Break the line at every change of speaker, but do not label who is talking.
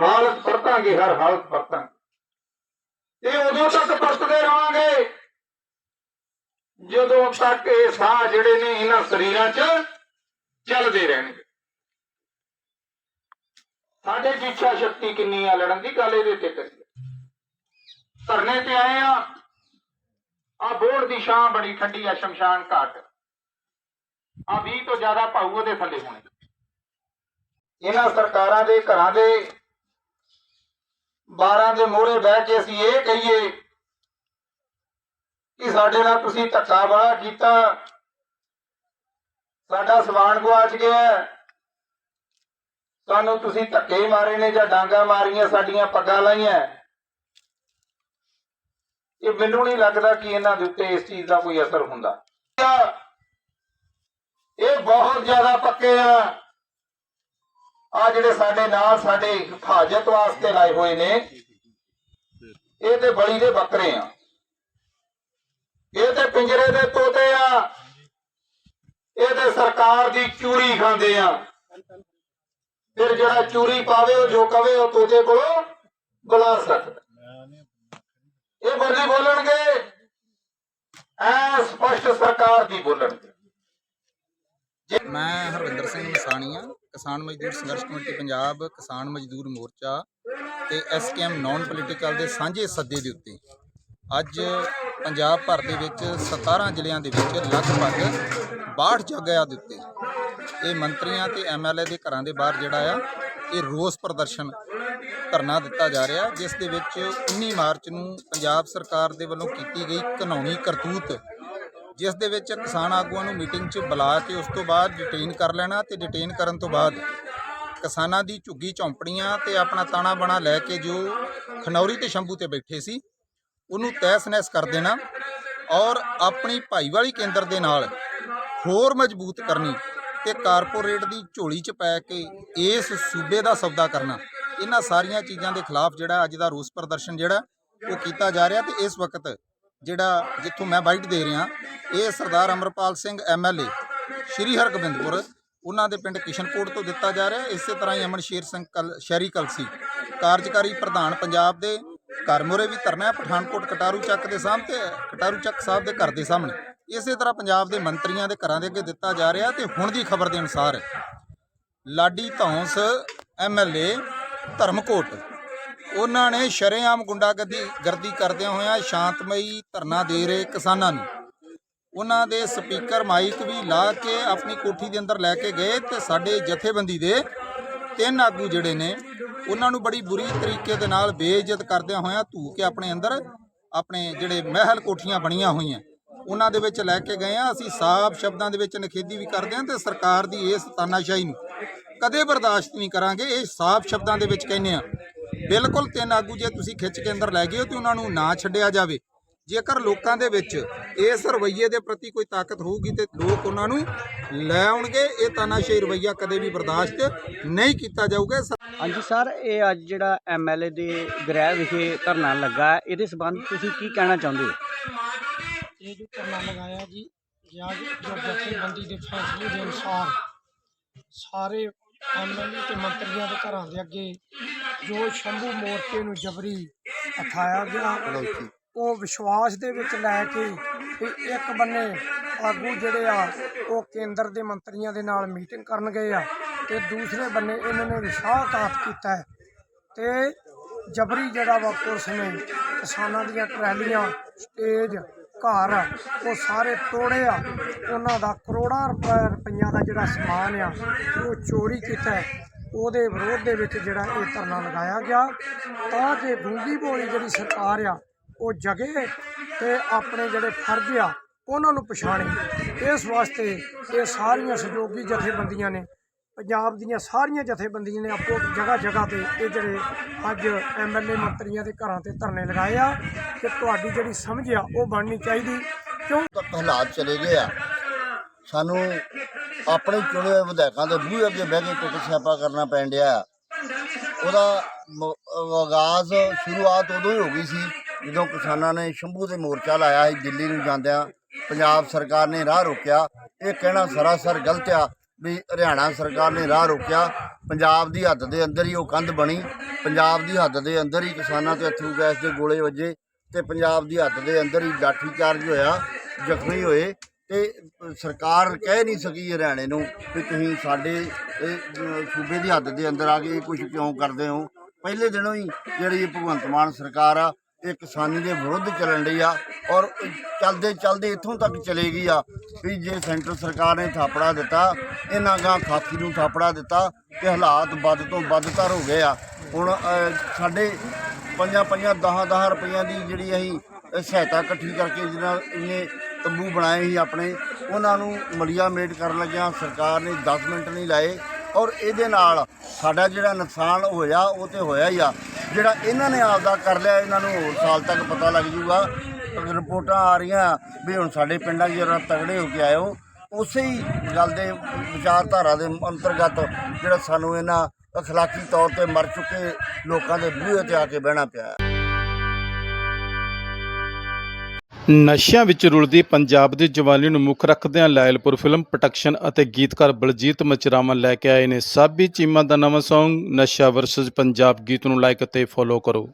ਹਾਲਤ ਪਰਤਾਂਗੇ, ਹਰ ਹਾਲਤ ਪਰਤਾਂਗੇ। ਤੇ ਉਦੋਂ ਤੱਕ ਪਰਤਦੇ ਰਹਾਂਗੇ ਜਦੋਂ ਤੱਕ ਇਹ ਸਾਹ ਜਿਹੜੇ ਨੇ ਇਹਨਾਂ ਸਰੀਰਾਂ 'ਚ ਚੱਲਦੇ ਰਹਿਣਗੇ। ਸਾਡੇ 'ਚ ਇੱਛਾ ਸ਼ਕਤੀ ਕਿੰਨੀ ਆ, ਲੜਨ ਦੀ ਗੱਲ ਇਹਦੇ ਤੇ ਕਰੀਏ। ਧਰਨੇ ਤੇ ਆਏ ਆ। ਆ ਬੋੜ ਦੀ ਛਾਂ ਬੜੀ ਠੰਡੀ ਆ, ਸ਼ਮਸ਼ਾਨ ਘਾਟ। ਆ 20 ਤੋਂ ਜ਼ਿਆਦਾ ਭਾਊ ਉਹਦੇ ਥੱਲੇ ਹੋਣੇ। ਇਹਨਾਂ ਸਰਕਾਰਾਂ ਦੇ ਘਰਾਂ ਦੇ 12 ਦੇ ਮੋਹਰੇ ਬਹਿ ਕੇ ਅਸੀਂ ਇਹ ਕਹੀਏ ਕਿ ਸਾਡੇ ਨਾਲ ਤੁਸੀਂ ਧੱਕਾ ਬੜਾ ਕੀਤਾ। ਸਾਡਾ ਸਵਾਨ ਗਵਾਚ ਗਿਆ। ਸਾਨੂੰ ਤੁਸੀਂ ਧੱਕੇ ਮਾਰੇ ਨੇ ਜਾਂ ਡਾਂਗਾ ਮਾਰੀਆਂ, ਸਾਡੀਆਂ ਪੱਗਾਂ ਲਾਈਆਂ। ਇਹ ਮੈਨੂੰ ਨਹੀਂ ਲੱਗਦਾ ਕਿ ਇਹਨਾਂ ਦੇ ਉੱਤੇ ਇਸ ਚੀਜ਼ ਦਾ ਕੋਈ ਅਸਰ ਹੁੰਦਾ। ਇਹ ਬਹੁਤ ਜ਼ਿਆਦਾ ਪੱਕੇ ਆ। ਆ ਜਿਹੜੇ ਸਾਡੇ ਨਾਲ ਸਾਡੇ ਹਿਫਾਜ਼ਤ ਵਾਸਤੇ ਲਾਏ ਹੋਏ ਨੇ, ਇਹ ਤੇ ਬਲੀ ਦੇ ਬੱਕਰੇ ਆ। ਇਹ ਤੇ ਪਿੰਜਰੇ ਦੇ ਤੋਤੇ ਆ। ਇਹ ਤੇ ਸਰਕਾਰ ਦੀ ਚੂਰੀ ਖਾਂਦੇ ਆ। ਫਿਰ ਜਿਹੜਾ ਚੂਰੀ ਪਾਵੇ, ਉਹ ਜੋ ਕਵੇ, ਉਹ ਤੋਤੇ ਕੋਲੋਂ ਬੁਲਾ ਸਕਦਾ। ਇਹ ਬੋਲੀ ਬੋਲਣਗੇ? ਐ ਸਪਸ਼ਟ ਸਰਕਾਰ ਦੀ ਬੋਲਣਗੇ।
ਮੈਂ ਹਰਵਿੰਦਰ ਸਿੰਘ ਮਸਾਣੀ ਆ ਕਿਸਾਨ ਮਜ਼ਦੂਰ ਸੰਘਰਸ਼ ਕਮੇਟੀ ਪੰਜਾਬ, ਕਿਸਾਨ ਮਜ਼ਦੂਰ ਮੋਰਚਾ ਤੇ ਐਸਕੇਐਮ ਨਾਨ ਪੋਲੀਟੀਕਲ ਦੇ ਸਾਂਝੇ ਸੱਦੇ ਦੇ ਉੱਤੇ। ਅੱਜ ਪੰਜਾਬ ਭਰ ਦੇ ਵਿੱਚ 17 ਜ਼ਿਲ੍ਹਿਆਂ ਦੇ ਵਿੱਚ ਲਗਭਗ 62 ਜਗ੍ਹਾ ਦੇ ਉੱਤੇ ਇਹ ਮੰਤਰੀਆਂ ਤੇ ਐਮਐਲਏ ਦੇ ਘਰਾਂ ਦੇ ਬਾਹਰ ਜਿਹੜਾ ਆ, ਇਹ ਰੋਸ ਪ੍ਰਦਰਸ਼ਨ ਧਰਨਾ ਦਿੱਤਾ ਜਾ ਰਿਹਾ, ਜਿਸ ਦੇ ਵਿੱਚ 19 ਮਾਰਚ ਨੂੰ ਪੰਜਾਬ ਸਰਕਾਰ ਦੇ ਵੱਲੋਂ ਕੀਤੀ ਗਈ ਕਾਨੂੰਨੀ ਕਰਤੂਤ ਜਿਸ ਦੇ ਵਿੱਚ ਕਿਸਾਨ ਆਗੂਆਂ ਨੂੰ ਮੀਟਿੰਗ 'ਚ ਬੁਲਾ ਕੇ ਉਸ ਤੋਂ ਬਾਅਦ ਡਿਟੇਨ ਕਰ ਲੈਣਾ ਤੇ ਡਿਟੇਨ ਕਰਨ ਤੋਂ ਬਾਅਦ ਕਿਸਾਨਾਂ ਦੀ ਝੁੱਗੀ ਝੌਂਪੜੀਆਂ ਤੇ ਆਪਣਾ ਤਾਣਾ ਬਣਾ ਲੈ ਕੇ ਜੋ ਖਨੌਰੀ ਤੇ ਸ਼ੰਭੂ ਤੇ ਬੈਠੇ ਸੀ, ਉਹਨੂੰ ਤਹਿਸ ਨਹਿਸ ਕਰ ਦੇਣਾ ਔਰ ਆਪਣੀ ਭਾਈਵਾਲੀ ਕੇਂਦਰ ਦੇ ਨਾਲ ਹੋਰ ਮਜ਼ਬੂਤ ਕਰਨੀ ਤੇ ਕਾਰਪੋਰੇਟ ਦੀ ਝੋਲੀ 'ਚ ਪੈ ਕੇ ਇਸ ਸੂਬੇ ਦਾ ਸੌਦਾ ਕਰਨਾ। ਇਹਨਾਂ ਸਾਰੀਆਂ ਚੀਜ਼ਾਂ ਦੇ ਖਿਲਾਫ ਜਿਹੜਾ ਅੱਜ ਦਾ ਰੋਸ ਪ੍ਰਦਰਸ਼ਨ ਜਿਹੜਾ, ਉਹ ਕੀਤਾ ਜਾ ਰਿਹਾ ਤੇ ਇਸ ਵਕਤ ਜਿਹੜਾ ਜਿੱਥੋਂ ਮੈਂ ਬਾਈਟ ਦੇ ਰਿਹਾ, ਇਹ ਸਰਦਾਰ ਅਮਰਪਾਲ ਸਿੰਘ ਐਮਐਲਏ ਸ਼੍ਰੀ ਹਰਗੋਬਿੰਦਪੁਰ। ਉਹਨਾਂ ਦੇ ਪਿੰਡ ਕਿਸ਼ਨਕੋਟ ਤੋਂ ਦਿੱਤਾ ਜਾ ਰਿਹਾ। ਇਸੇ ਤਰ੍ਹਾਂ ਹੀ ਅਮਨ ਸ਼ੇਰ ਸਿੰਘ ਕਲ, ਸ਼ਹਿਰੀ ਕਲਸੀ। ਕਾਰਜਕਾਰੀ ਪ੍ਰਧਾਨ ਪੰਜਾਬ ਦੇ, ਘਰ ਮੁਰੇ ਵੀ ਧਰਨਾ ਪਠਾਨਕੋਟ ਕਟਾਰੂ ਚੱਕ ਦੇ ਸਾਹਮਣੇ ਕਟਾਰੂ ਚੱਕ ਸਾਹਿਬ ਦੇ ਘਰ ਦੇ ਸਾਹਮਣੇ। ਇਸੇ ਤਰ੍ਹਾਂ ਪੰਜਾਬ ਦੇ ਮੰਤਰੀਆਂ ਦੇ ਘਰਾਂ ਦੇ ਅੱਗੇ ਦਿੱਤਾ ਜਾ ਰਿਹਾ ਤੇ ਹੁਣ ਦੀ ਖਬਰ ਦੇ ਅਨੁਸਾਰ ਲਾਡੀ ਧੌਂਸ ਐਮਐਲਏ ਧਰਮਕੋਟ। ਉਹਨਾਂ ਨੇ ਸ਼ਰੇਆਮ ਗੁੰਡਾਗਰਦੀ ਗਰਦੀ ਕਰਦਿਆਂ ਹੋਇਆਂ ਸ਼ਾਂਤਮਈ ਧਰਨਾ ਦੇ ਰਹੇ ਕਿਸਾਨਾਂ ਨੂੰ। ਉਹਨਾਂ ਦੇ ਸਪੀਕਰ ਮਾਈਕ ਵੀ ਲਾ ਕੇ ਆਪਣੀ ਕੋਠੀ ਦੇ ਅੰਦਰ ਲੈ ਕੇ ਗਏ ਤੇ ਸਾਡੇ ਜਥੇਬੰਦੀ ਦੇ ਤਿੰਨ ਆਗੂ ਜਿਹੜੇ ਨੇ, ਉਹਨਾਂ ਨੂੰ ਬੜੀ ਬੁਰੀ ਤਰੀਕੇ ਦੇ ਨਾਲ ਬੇਇੱਜ਼ਤ ਕਰਦਿਆਂ ਹੋਇਆਂ ਧੂ ਕੇ ਆਪਣੇ ਅੰਦਰ ਆਪਣੇ ਜਿਹੜੇ ਮਹਿਲ ਕੋਠੀਆਂ ਬਣੀਆਂ ਹੋਈਆਂ, ਉਹਨਾਂ ਦੇ ਵਿੱਚ ਲੈ ਕੇ ਗਏ ਆ। ਅਸੀਂ ਸਾਫ਼ ਸ਼ਬਦਾਂ ਦੇ ਵਿੱਚ ਨਖੇਦੀ ਵੀ ਕਰਦੇ ਹਾਂ ਤੇ ਸਰਕਾਰ ਦੀ ਇਸ ਤਾਨਾਸ਼ਾਹੀ ਨੂੰ ਕਦੇ ਬਰਦਾਸ਼ਤ ਨਹੀਂ ਕਰਾਂਗੇ। ਇਹ ਸਾਫ਼ ਸ਼ਬਦਾਂ ਦੇ ਵਿੱਚ ਕਹਿੰਦੇ ਆ ਬਿਲਕੁਲ ਤਿੰਨ ਆਗੂ ਜੇ ਤੁਸੀਂ ਖਿੱਚ ਕੇ ਅੰਦਰ ਲੈ ਗਏ ਹੋ ਤੇ ਉਹਨਾਂ ਨੂੰ ਨਾ ਛੱਡਿਆ ਜਾਵੇ। ਜੇਕਰ ਲੋਕਾਂ ਦੇ ਵਿੱਚ ਇਸ ਰਵੱਈਏ ਦੇ ਪ੍ਰਤੀ ਕੋਈ ਤਾਕਤ ਹੋਊਗੀ ਤੇ ਲੋਕ ਉਹਨਾਂ ਨੂੰ ਲੈ ਆਉਣਗੇ ਇਹ ਤਾਨਾਸ਼ਾਹੀ ਰਵੱਈਆ ਕਦੇ ਵੀ ਬਰਦਾਸ਼ਤ ਨਹੀਂ ਕੀਤਾ ਜਾਊਗਾ।
ਹਾਂਜੀ ਸਰ ਇਹ ਅੱਜ ਜਿਹੜਾ ਐਮਐਲਏ ਦੇ ਗ੍ਰਹਿ ਵਿਖੇ ਧਰਨਾ ਲੱਗਾ ਹੈ ਇਹਦੇ ਸੰਬੰਧ ਤੁਸੀਂ ਕੀ ਕਹਿਣਾ ਚਾਹੁੰਦੇ ਹੋ?
ਇਹ ਜੋ ਧਰਨਾ ਲਗਾਇਆ ਜੀ ਜਾਂ ਜੋ ਜਥੇਬੰਦੀ ਦੇ ਫੈਸਲੇ ਦੇ ਅਨੁਸਾਰ ਸਾਰੇ ਐਮਐਲਏ ਤੇ ਮੰਤਰੀਆਂ ਦੇ ਘਰਾਂ ਦੇ ਅੱਗੇ ਜੋ ਸ਼ੰਭੂ ਮੋਰਚੇ ਨੂੰ ਜਬਰੀ ਉਠਾਇਆ ਗਿਆ, ਉਹ ਵਿਸ਼ਵਾਸ ਦੇ ਵਿੱਚ ਲੈ ਕੇ ਵੀ ਇੱਕ ਬੰਨੇ ਆਗੂ ਜਿਹੜੇ ਆ, ਉਹ ਕੇਂਦਰ ਦੇ ਮੰਤਰੀਆਂ ਦੇ ਨਾਲ ਮੀਟਿੰਗ ਕਰਨ ਗਏ ਆ ਤੇ ਦੂਸਰੇ ਬੰਨੇ ਇਹਨਾਂ ਨੇ ਵਿਸ਼ਵਾਸਘਾਤ ਕੀਤਾ ਹੈ। ਤੇ ਜਬਰੀ ਜਿਹੜਾ ਵਾ ਪੁਲਿਸ ਨੇ ਕਿਸਾਨਾਂ ਦੀਆਂ ਟਰੈਲੀਆਂ, ਸਟੇਜ ਘਰ ਆ, ਉਹ ਸਾਰੇ ਤੋੜੇ ਆ। ਉਹਨਾਂ ਦਾ ਕਰੋੜਾਂ ਰੁਪਏ ਰੁਪਈਆਂ ਦਾ ਜਿਹੜਾ ਸਮਾਨ ਆ, ਉਹ ਚੋਰੀ ਕੀਤਾ ਉਹਦੇ ਵਿਰੋਧ ਦੇ ਵਿੱਚ ਜਿਹੜਾ ਇਹ ਧਰਨਾ ਲਗਾਇਆ ਗਿਆ। ਤਾਂ ਕਿ ਗੂੰਗੀ ਬੋਲੀ ਜਿਹੜੀ ਸਰਕਾਰ ਆ, ਉਹ ਜਗੇ ਤੇ ਆਪਣੇ ਜਿਹੜੇ ਫਰਜ਼ ਆ, ਉਹਨਾਂ ਨੂੰ ਪਛਾਣੇ। ਇਸ ਵਾਸਤੇ ਇਹ ਸਾਰੀਆਂ ਸਹਿਯੋਗੀ ਜਥੇਬੰਦੀਆਂ ਨੇ, ਪੰਜਾਬ ਦੀਆਂ ਸਾਰੀਆਂ ਜਥੇਬੰਦੀਆਂ ਨੇ ਆਪੋ ਜਗ੍ਹਾ ਜਗ੍ਹਾ ਤੇ ਇਹ ਜਿਹੜੇ ਅੱਜ ਐਮਐਲਏ ਮੰਤਰੀਆਂ ਦੇ ਘਰਾਂ ਤੇ ਧਰਨੇ ਲਗਾਏ ਆ। ਕਿ ਤੁਹਾਡੀ ਜਿਹੜੀ ਸਮਝ ਆ ਉਹ ਬਣਨੀ ਚਾਹੀਦੀ। ਕਿਉਂ?
ਹਾਲਾਤ ਚਲੇ ਗਏ ਆ। ਸਾਨੂੰ ਆਪਣੇ ਚੁਣੇ ਹੋਏ ਵਿਧਾਇਕਾਂ ਦੇ ਬੂਹੇ ਅੱਗੇ ਬਹਿ ਕੇ ਟਿਕ ਸਿਆਪਾ ਕਰਨਾ ਪੈਣ ਡਿਆ ਉਹਦਾ ਆਗਾਜ਼ ਸ਼ੁਰੂਆਤ ਉਦੋਂ ਹੀ ਹੋ ਗਈ ਸੀ, ਜਦੋਂ ਕਿਸਾਨਾਂ ਨੇ ਸ਼ੰਭੂ ਤੇ ਮੋਰਚਾ ਲਾਇਆ ਸੀ, ਦਿੱਲੀ ਨੂੰ ਜਾਂਦਿਆਂ ਪੰਜਾਬ ਸਰਕਾਰ ਨੇ ਰਾਹ ਰੋਕਿਆ। ਇਹ ਕਹਿਣਾ ਸਰਾਸਰ ਗਲਤ ਆ ਵੀ ਹਰਿਆਣਾ ਸਰਕਾਰ ਨੇ ਰਾਹ ਰੋਕਿਆ। ਪੰਜਾਬ ਦੀ ਹੱਦ ਦੇ ਅੰਦਰ ਹੀ ਉਹ ਕੰਧ ਬਣੀ। ਪੰਜਾਬ ਦੀ ਹੱਦ ਦੇ ਅੰਦਰ ਹੀ ਕਿਸਾਨਾਂ ਤੇ ਅਥਰੂ ਗੈਸ ਦੇ ਗੋਲੇ ਵੱਜੇ। ਤੇ ਪੰਜਾਬ ਦੀ ਹੱਦ ਦੇ ਅੰਦਰ ਹੀ ਲਾਠੀਚਾਰਜ ਹੋਇਆ, ਜ਼ਖਮੀ ਹੋਏ ਤੇ ਸਰਕਾਰ ਕਹਿ ਨਹੀਂ ਸਕੀ ਹਰਿਆਣੇ ਨੂੰ ਵੀ ਤੁਸੀਂ ਸਾਡੇ ਸੂਬੇ ਦੀ ਹੱਦ ਦੇ ਅੰਦਰ ਆ ਕੇ ਇਹ ਕੁਝ ਕਿਉਂ ਕਰਦੇ ਹੋ। ਪਹਿਲੇ ਦਿਨੋਂ ਹੀ ਜਿਹੜੀ ਭਗਵੰਤ ਮਾਨ ਸਰਕਾਰ ਆ, ਇਹ ਕਿਸਾਨੀ ਦੇ ਵਿਰੁੱਧ ਚੱਲਣ ਲਈ ਆ ਔਰ ਚੱਲਦੇ ਚੱਲਦੇ ਇੱਥੋਂ ਤੱਕ ਚਲੇ ਗਈ ਆ ਵੀ ਜੇ ਸੈਂਟਰ ਸਰਕਾਰ ਨੇ ਥਾਪੜਾ ਦਿੱਤਾ, ਇਹਨਾਂ ਗਾਂ ਖਾਕੀ ਨੂੰ ਥਾਪੜਾ ਦਿੱਤਾ ਤੇ ਹਾਲਾਤ ਵੱਧ ਤੋਂ ਵੱਧਤਰ ਹੋ ਗਏ ਆ। ਹੁਣ ਸਾਡੇ ਪੰਜਾਂ ਪੰਜਾਂ 10 10 ਰੁਪਈਆਂ ਦੀ ਜਿਹੜੀ ਅਸੀਂ ਸਹਾਇਤਾ ਇਕੱਠੀ ਕਰਕੇ ਜਿਹਨਾਂ ਇੰਨੇ ਤੰਬੂ ਬਣਾਏ ਸੀ ਆਪਣੇ, ਉਹਨਾਂ ਨੂੰ ਮਲੀਆ ਮੇਟ ਕਰਨ ਲੱਗਿਆ, ਸਰਕਾਰ ਨੇ 10 ਮਿੰਟ ਨਹੀਂ ਲਾਏ, ਔਰ ਇਹਦੇ ਨਾਲ ਸਾਡਾ ਜਿਹੜਾ ਨੁਕਸਾਨ ਹੋਇਆ, ਉਹ ਤੇ ਹੋਇਆ ਹੀ ਆ। ਜਿਹੜਾ ਇਹਨਾਂ ਨੇ ਆਪਦਾ ਕਰ ਲਿਆ, ਇਹਨਾਂ ਨੂੰ ਹੋਰ ਸਾਲ ਤੱਕ ਪਤਾ ਲੱਗ ਜੂਗਾ। ਰਿਪੋਰਟਾਂ ਆ ਰਹੀਆਂ, ਵੀ ਹੁਣ ਸਾਡੇ ਪਿੰਡਾਂ 'ਚ ਜਰਾ ਤਗੜੇ ਹੋ ਕੇ ਆਇਓ, ਉਸੇ ਹੀ ਗੱਲ ਦੇ ਵਿਚਾਰਧਾਰਾ ਦੇ ਅੰਤਰਗਤ ਜਿਹੜਾ ਸਾਨੂੰ ਇਹਨਾਂ ਅਖਲਾਕੀ ਤੌਰ ਤੇ ਮਰ ਚੁੱਕੇ ਲੋਕਾਂ ਦੇ ਬੂਹੇ ਤੇ ਆ ਕੇ ਬਹਿਣਾ ਪਿਆ
ਨਸ਼ਿਆਂ ਵਿੱਚ ਰੁਲਦੀ ਪੰਜਾਬ ਦੀ ਜਵਾਨੀ ਨੂੰ ਮੁੱਖ ਰੱਖਦਿਆਂ ਲਾਇਲਪੁਰ ਫਿਲਮ ਪ੍ਰੋਡਕਸ਼ਨ ਅਤੇ ਗੀਤਕਾਰ ਬਲਜੀਤ ਮਚਰਾਵਾਂ ਲੈ ਕੇ ਆਏ ਨੇ। ਸਾਬੀ ਚੀਮਾ ਦਾ ਨਵਾਂ Song, ਨਸ਼ਾ ਵਰਸਸ ਪੰਜਾਬ ਗੀਤ ਨੂੰ ਲਾਈਕ ਅਤੇ ਫੋਲੋ ਕਰੋ।